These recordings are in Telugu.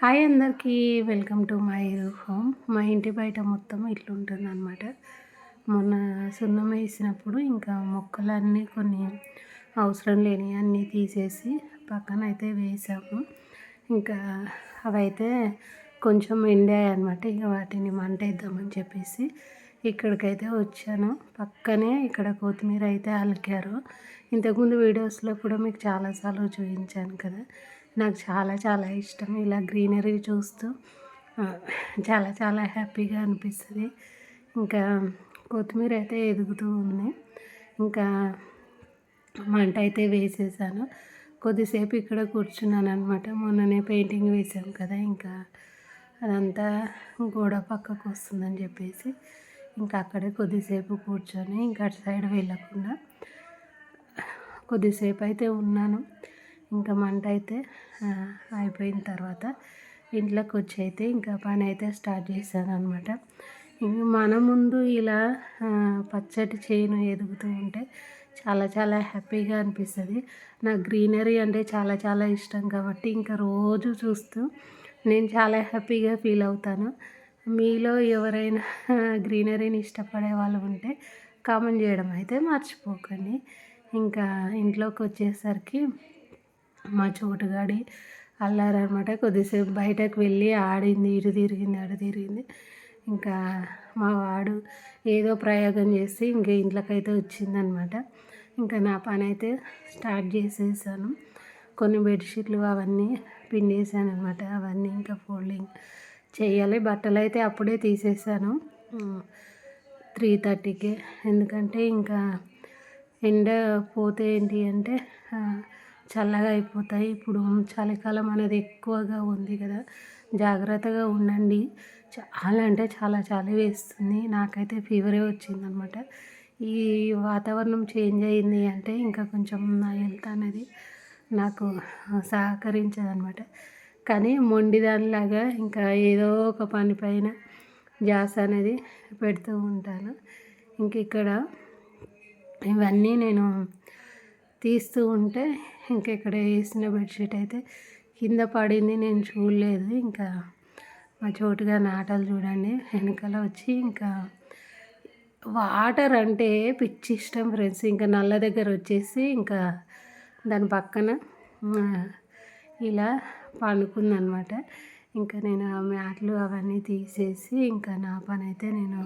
హాయ్ అందరికీ వెల్కమ్ టు మై హోమ్. మా ఇంటి బయట మొత్తం ఇట్లుంటుంది అనమాట మొన్న సున్నం వేసినప్పుడు ఇంకా మొక్కలన్నీ కొన్ని అవసరం లేని అన్నీ తీసేసి పక్కన అయితే వేసాము. ఇంకా అవైతే కొంచెం ఎండాయి అనమాట ఇక వాటిని మంట వేద్దామని చెప్పేసి ఇక్కడికైతే వచ్చాను. పక్కనే ఇక్కడ కొత్తిమీర అయితే అలికారు. ఇంతకుముందు వీడియోస్లో కూడా మీకు చాలాసార్లు చూపించాను కదా. నాకు చాలా చాలా ఇష్టం. ఇలా గ్రీనరీ చూస్తూ చాలా చాలా హ్యాపీగా అనిపిస్తుంది. ఇంకా కొత్తిమీర అయితే ఎదుగుతూ ఉంది. ఇంకా మంట అయితే వేసేసాను. కొద్దిసేపు ఇక్కడ కూర్చున్నాను అనమాట మొన్ననే పెయింటింగ్ వేసాం కదా ఇంకా అదంతా గోడ పక్కకు వస్తుందని చెప్పేసి ఇంకా అక్కడే కొద్దిసేపు కూర్చొని ఇంకా అటు సైడ్ వెళ్ళకుండా కొద్దిసేపు అయితే ఉన్నాను. ఇంకా మంట అయితే అయిపోయిన తర్వాత ఇంట్లోకి వచ్చి అయితే ఇంకా పని అయితే స్టార్ట్ చేశాను అనమాట మన ముందు ఇలా పచ్చటి చేను ఎదుగుతూ ఉంటే చాలా చాలా హ్యాపీగా అనిపిస్తుంది. నాకు గ్రీనరీ అంటే చాలా చాలా ఇష్టం కాబట్టి ఇంకా రోజు చూస్తూ నేను చాలా హ్యాపీగా ఫీల్ అవుతాను. మీలో ఎవరైనా గ్రీనరీని ఇష్టపడే వాళ్ళు ఉంటే కామెంట్ చేయడం అయితే మర్చిపోకండి. ఇంకా ఇంట్లోకి వచ్చేసరికి మా చోటుగాడి అల్లారనమాట. కొద్దిసేపు బయటకు వెళ్ళి ఆడింది ఇటు తిరిగింది అటు తిరిగింది. ఇంకా మా వాడు ఏదో ప్రయోగం చేసి ఇంకా ఇంట్లోకైతే వచ్చిందనమాట. ఇంకా నా పని అయితే స్టార్ట్ చేసేసాను. కొన్ని బెడ్షీట్లు అవన్నీ పిండేసాను అనమాట అవన్నీ ఇంకా ఫోల్డింగ్ చేయాలి. బట్టలు అయితే అప్పుడే తీసేసాను. త్రీ థర్టీకి. ఎందుకంటే ఇంకా ఎండ పోతే ఏంటి అంటే చల్లగా అయిపోతాయి. ఇప్పుడు చలికాలం అనేది ఎక్కువగా ఉంది కదా. జాగ్రత్తగా ఉండండి. చాలా అంటే చాలా చలి వేస్తుంది. నాకైతే ఫీవరే వచ్చిందనమాట. ఈ వాతావరణం చేంజ్ అయింది అంటే ఇంకా కొంచెం నా హెల్త్ అనేది నాకు సహకరించదనమాట. కానీ మొండిదానిలాగా ఇంకా ఏదో ఒక పని పైన జాస్ అనేది పెడుతూ ఉంటాను. ఇంక ఇక్కడ ఇవన్నీ నేను తీస్తూ ఉంటే ఇంకా ఇక్కడ వేసిన బెడ్షీట్ అయితే కింద పడింది నేను చూడలేదు. ఇంకా మా చోటుగా నాటలు చూడండి వెనకాల వచ్చి ఇంకా వాటర్ అంటే పిచ్చి ఇష్టం ఫ్రెండ్స్. ఇంకా నల్ల దగ్గర వచ్చేసి ఇంకా దాని పక్కన ఇలా పండుకుందనమాట. ఇంకా నేను ఆ మ్యాట్లు అవన్నీ తీసేసి ఇంకా నా పని అయితే నేను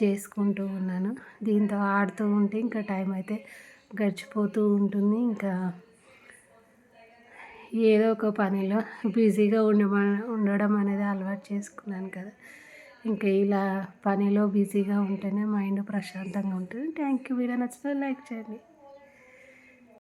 చేసుకుంటూ ఉన్నాను. దీంతో ఆడుతూ ఉంటే ఇంకా టైం అయితే గడిచిపోతూ ఉంటుంది. ఇంకా ఏదో ఒక పనిలో బిజీగా ఉండమ ఉండడం అనేది అలవాటు చేసుకున్నాను కదా. ఇంకా ఇలా పనిలో బిజీగా ఉంటేనే మైండ్ ప్రశాంతంగా ఉంటుంది. థ్యాంక్ యూ వీడియో నచ్చితే లైక్ చేయండి.